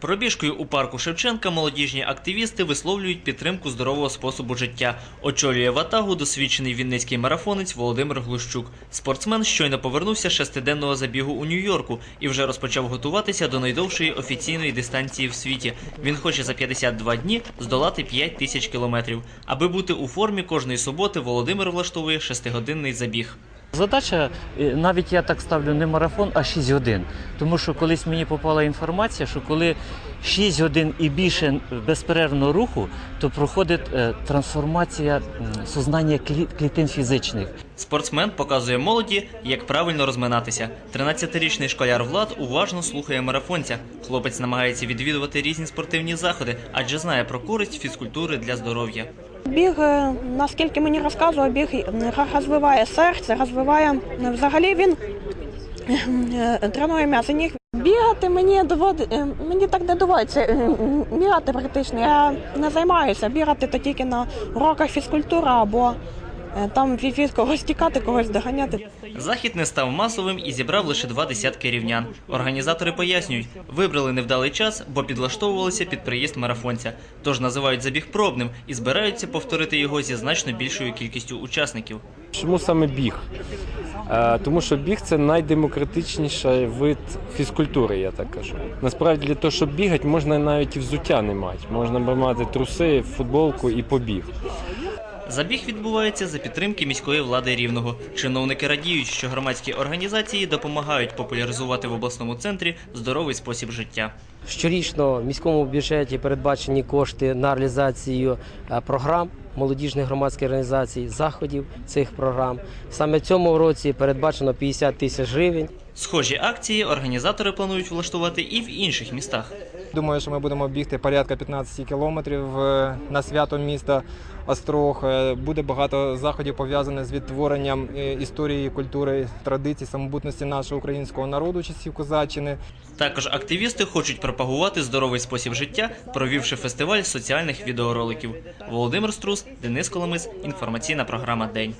Пробіжкою у парку Шевченка молодіжні активісти висловлюють підтримку здорового способу життя. Очолює ватагу досвідчений вінницький марафонець Володимир Глущук. Спортсмен щойно повернувся з шестиденного забігу у Нью-Йорку і вже розпочав готуватися до найдовшої офіційної дистанції в світі. Він хоче за 52 дні здолати 5 тисяч кілометрів. Аби бути у формі кожної суботи, Володимир влаштовує шестигодинний забіг. Задача, е, навіть я так ставлю не марафон, а 6 годин. Тому що колись мені попала інформація, що коли 6 годин і більше безперервного руху, то проходить е, трансформація сознання клітин фізичних. Спортсмен показує молоді, як правильно розминатися. 13-річний школяр Влад уважно слухає марафонця. Хлопець намагається відвідувати різні спортивні заходи, адже знає про користь фізкультури для здоров'я. Біг, е, наскільки мені розказував, біг е, розвиває серце, розвиває е, взагалі він тренує м'ясо ніг. Бігати мені доводить, е, мені так не доводиться бігати практично. Я не займаюся. Бігати то тільки на уроках фізкультури або там фіфіт когось тікати, когось доганяти. Захід не став масовим і зібрав лише два десятки рівнян. Організатори пояснюють, вибрали невдалий час, бо підлаштовувалися під приїзд марафонця. Тож називають забіг пробним і збираються повторити його зі значно більшою кількістю учасників. Чому саме біг? Е, Тому що біг це найдемократичніший вид фізкультури, я так кажу. Насправді для того, щоб бігати, можна навіть і взуття не мати. Можна мати труси, футболку і побіг. Забіг відбувається за підтримки міської влади рівного. Чиновники радіють, що громадські організації допомагають популяризувати в обласному центрі здоровий спосіб життя. Щорічно в міському бюджеті передбачені кошти на реалізацію е, програм молодіжних громадських організацій, заходів цих програм. Саме цьому році передбачено 50 тисяч гривень. Схожі акції організатори планують влаштувати і в інших містах. Думаю, що ми будемо бігти порядка 15 кілометрів е, на свято міста Острог. Е, Буде багато заходів пов'язаних з відтворенням е, історії, культури, традицій, самобутності нашого українського народу часів козаччини. Також активісти хочуть пропагувати здоровий спосіб життя, провівши фестиваль соціальних відеороликів. Володимир Струс, Денис Коломис, інформаційна програма День.